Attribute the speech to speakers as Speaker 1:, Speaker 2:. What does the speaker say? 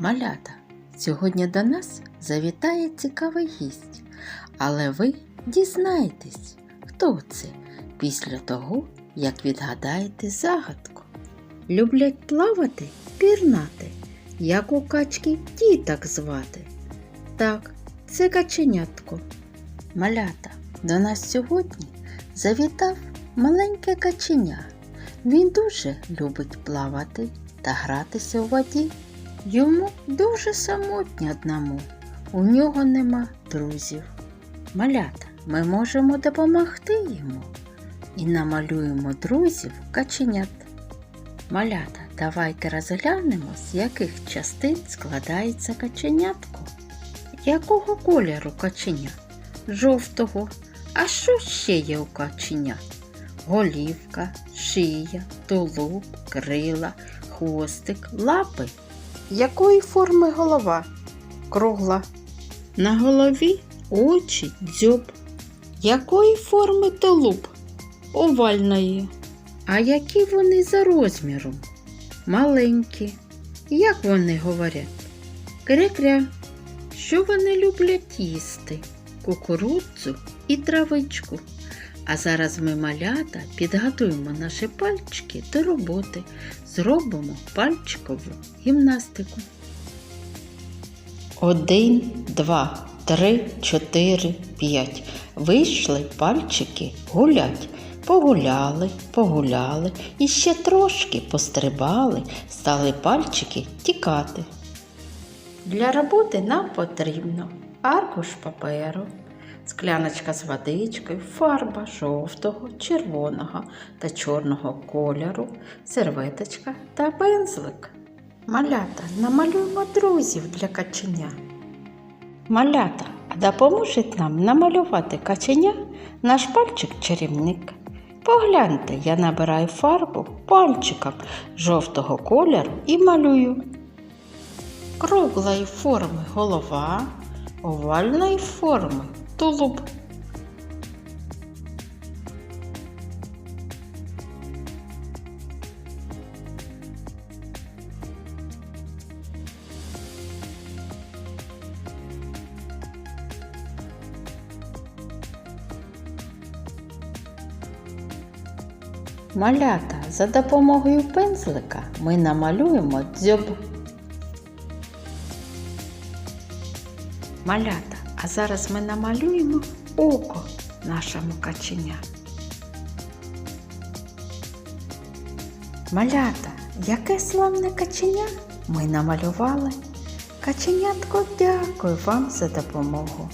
Speaker 1: Малята, сьогодні до нас завітає цікавий гість, але ви дізнаєтесь, хто це після того, як відгадаєте загадку. Люблять плавати, пірнати, як у качки діток звати. Так, це каченятко. Малята, до нас сьогодні завітав маленьке каченя. Він дуже любить плавати та гратися у воді. Йому дуже самотньо одному, у нього нема друзів. Малята, ми можемо допомогти йому і намалюємо друзів каченят. Малята, давайте розглянемо, з яких частин складається каченятко. Якого кольору каченя? Жовтого. А що ще є у каченя? Голівка, шия, тулуб, крила, хвостик, лапи. Якої форми голова? Кругла. На голові очі, дзьоб. Якої форми тулуб? Овальної. А які вони за розміром? Маленькі. Як вони говорять? Кря-кря. Що вони люблять їсти? Кукурудзу і травичку. А зараз ми малята підготуємо наші пальчики до роботи. Зробимо пальчикову гімнастику. Один, два, три, чотири, п'ять. Вийшли пальчики гулять. Погуляли, погуляли і ще трошки пострибали, стали пальчики тікати. Для роботи нам потрібно аркуш паперу, скляночка з водичкою, фарба жовтого, червоного та чорного кольору, серветочка та пензлик. Малята, намалюємо друзів для каченя. Малята, а допоможуть нам намалювати каченя наш пальчик-чарівник. Погляньте, я набираю фарбу пальчиком жовтого кольору і малюю. Круглої форми голова, овальної форми тулуб. Малята за допомогою пензлика ми намалюємо дзьоб. Малята, а зараз ми намалюємо око нашому каченя. Малята, яке славне каченя ми намалювали. Каченятко, дякую вам за допомогу.